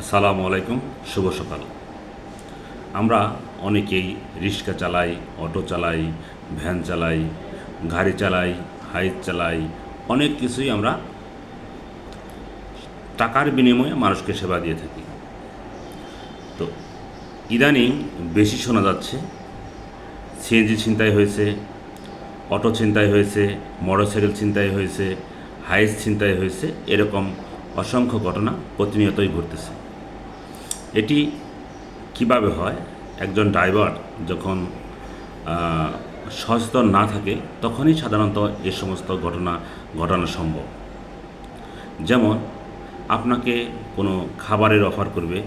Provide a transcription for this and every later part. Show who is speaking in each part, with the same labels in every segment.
Speaker 1: আসসালামু আলাইকুম, শুভ সকাল। আমরা অনেকেই রিক্সা চালাই, অটো চালাই, ভ্যান চালাই, গাড়ি চালাই, হাইক চালাই, অনেক কিছুই আমরা টাকার বিনিময়ে মানুষকে সেবা দিয়ে থাকি। তো ইদানিং বেশি শোনা যাচ্ছে, সিএনজি ছিনতাই হয়েছে, অটো ছিনতাই হয়েছে, মোটরসাইকেল ছিনতাই হয়েছে, হাইস ছিনতাই হয়েছে, এরকম অসংখ্য ঘটনা প্রতিনিয়তই ঘটতেছে। এটি কীভাবে হয়? একজন ড্রাইভার যখন সচেতন না থাকে, তখনই সাধারণত এ সমস্ত ঘটনা ঘটানো সম্ভব। যেমন, আপনাকে কোনো খাবারের অফার করবে।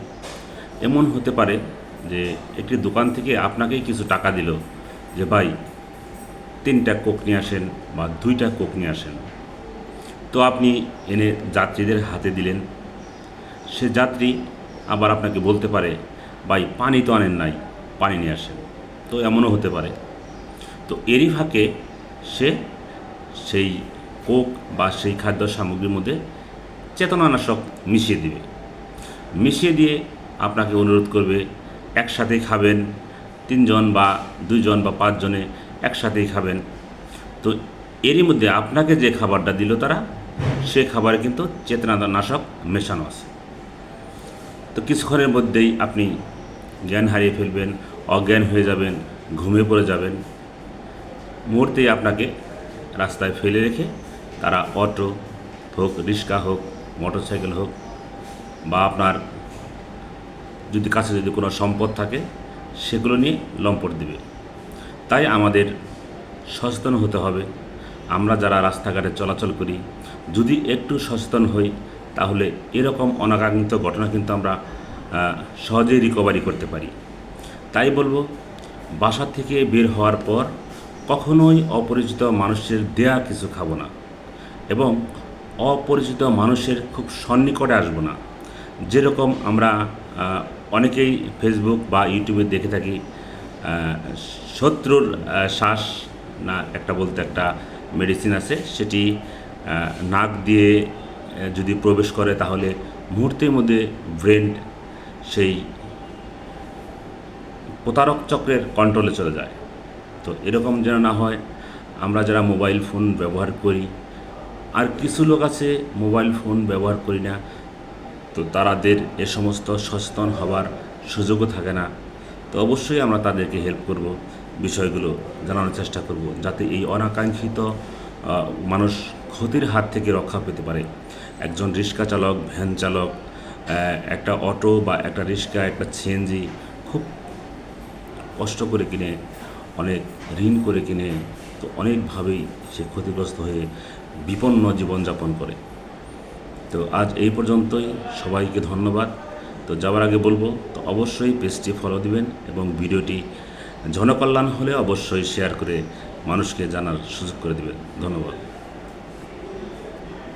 Speaker 1: এমন হতে পারে যে একটি দোকান থেকে আপনাকেই কিছু টাকা দিল যে, ভাই, তিনটা কোক নিয়ে আসেন বা দুইটা কোক নিয়ে আসেন। তো আপনি এনে যাত্রীদের হাতে দিলেন। সে যাত্রী আবার আপনাকে বলতে পারে, ভাই, পানি তো আনেন নাই, পানি নিয়ে আসেন। তো এমনও হতে পারে। তো এরই ফাঁকে সে সেই কোক বা সেই খাদ্য সামগ্রীর মধ্যে চেতনানাশক মিশিয়ে দিবে। মিশিয়ে দিয়ে আপনাকে অনুরোধ করবে, একসাথেই খাবেন, তিনজন বা দুইজন বা পাঁচজনে একসাথেই খাবেন। তো এরই মধ্যে আপনাকে যে খাবারটা দিল তারা, সে খাবারে কিন্তু চেতনানাশক মেশানো আছে। তো কিছুক্ষণের মধ্যেই আপনি জ্ঞান হারিয়ে ফেলবেন, অজ্ঞান হয়ে যাবেন, ঘুমিয়ে পড়ে যাবেন। মুহূর্তেই আপনাকে রাস্তায় ফেলে রেখে তারা অটো হোক, রিক্সা হোক, মোটরসাইকেল হোক বা আপনার যদি কাছে যদি কোনো সম্পদ থাকে, সেগুলো নিয়ে লম্পট দিবে। তাই আমাদের সচেতন হতে হবে। আমরা যারা রাস্তাঘাটে চলাচল করি, যদি একটু সচেতন হই তাহলে এরকম অনাকাঙ্ক্ষিত ঘটনা কিন্তু আমরা সহজেই রিকভারি করতে পারি। তাই বলব, বাসা থেকে বের হওয়ার পর কখনোই অপরিচিত মানুষের দেয়া কিছু খাব না এবং অপরিচিত মানুষের খুব সন্নিকটে আসব না। যেরকম আমরা অনেকেই ফেসবুক বা ইউটিউবে দেখে থাকি শত্রুর শ্বাস না, একটা বলতে একটা মেডিসিন আছে, সেটি নাক দিয়ে যদি প্রবেশ করে তাহলে মুহূর্তের মধ্যে ব্রেন সেই প্রতারক চক্রের কন্ট্রোলে চলে যায়। তো এরকম যেন না হয়, আমরা যারা মোবাইল ফোন ব্যবহার করি, আর কিছু লোক আছে মোবাইল ফোন ব্যবহার করি না, তো তাদের এ সমস্ত সচেতন হবার সুযোগও থাকে না। তো অবশ্যই আমরা তাদেরকে হেল্প করব, বিষয়গুলো জানানোর চেষ্টা করব, যাতে এই অনাকাঙ্ক্ষিত মানুষ ক্ষতির হাত থেকে রক্ষা পেতে পারে। একজন রিক্সা চালক, ভ্যান চালক একটা অটো বা একটা রিক্সা, একটা সিএনজি খুব কষ্ট করে কিনে, অনেক ঋণ করে কিনে, তো অনেকভাবেই সে ক্ষতিগ্রস্ত হয়ে বিপন্ন জীবনযাপন করে। তো আজ এই পর্যন্তই, সবাইকে ধন্যবাদ। তো যাওয়ার আগে বলব, তো অবশ্যই পেজটি ফলো দিবেন এবং ভিডিওটি জনকল্যাণ হলে অবশ্যই শেয়ার করে মানুষকে জানার সুযোগ করে দিবেন। ধন্যবাদ।